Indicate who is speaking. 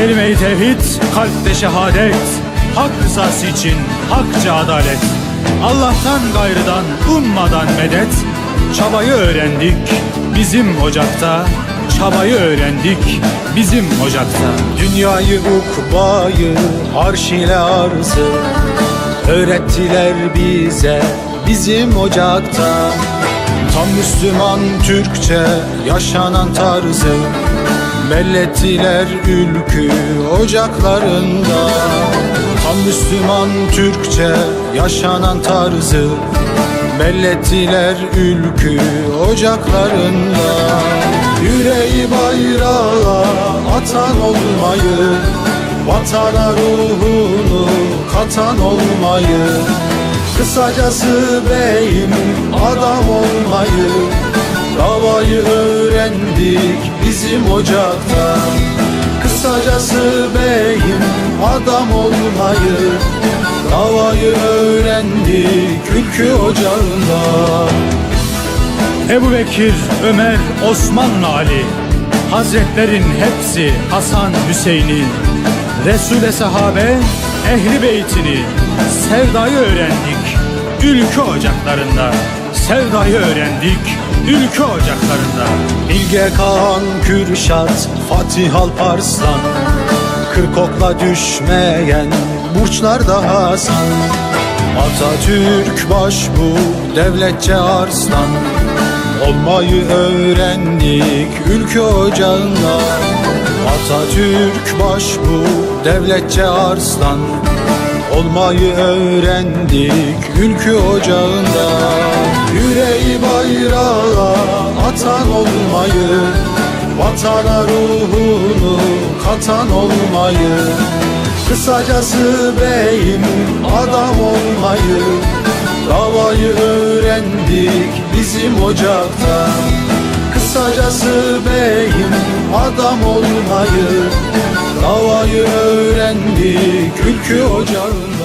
Speaker 1: Kelime-i tevhid, kalpte şehadet. Hak rızası için hakça adalet. Allah'tan gayrıdan ummadan medet. Çabayı öğrendik bizim ocakta. Çabayı öğrendik bizim ocakta.
Speaker 2: Dünyayı ukbayı arş ile arzı Öğrettiler bize bizim ocakta. Tam Müslüman Türkçe yaşanan tarzı Bellettiler ülkü ocaklarında. Tam Müslüman Türkçe yaşanan tarzı. Bellettiler ülkü ocaklarında. Yüreği bayrağa atan olmayı Vatana ruhunu katan olmayı Kısacası beyim adam olmayı Davayı öğrendik bizim ocakta. Kısacası beyim adam olmayı Davayı öğrendik ülkü ocağında.
Speaker 1: Ebu Bekir, Ömer, Osmanlı Ali Hazretlerin hepsi Hasan Hüseyin'i Resul'e sahabe, ehli beytini Sevdayı öğrendik. Ülke ocaklarında Sevdayı öğrendik ülke ocaklarında.
Speaker 2: Bilge Kağan Kürşat Fatih Alparslan. Kırk okla düşmeyen burçlarda Hasan. Atatürk başbu devletçe arslan. Olmayı öğrendik ülke ocağında. Atatürk başbu devletçe arslan. Olmayı öğrendik ülkü ocağında. Yüreği bayrağa atan olmayı Vatana ruhunu katan olmayı Kısacası beyim adam olmayı Davayı öğrendik bizim ocakta. Kısacası beyim adam olmayı Davayı öğrendik ülkü ocağında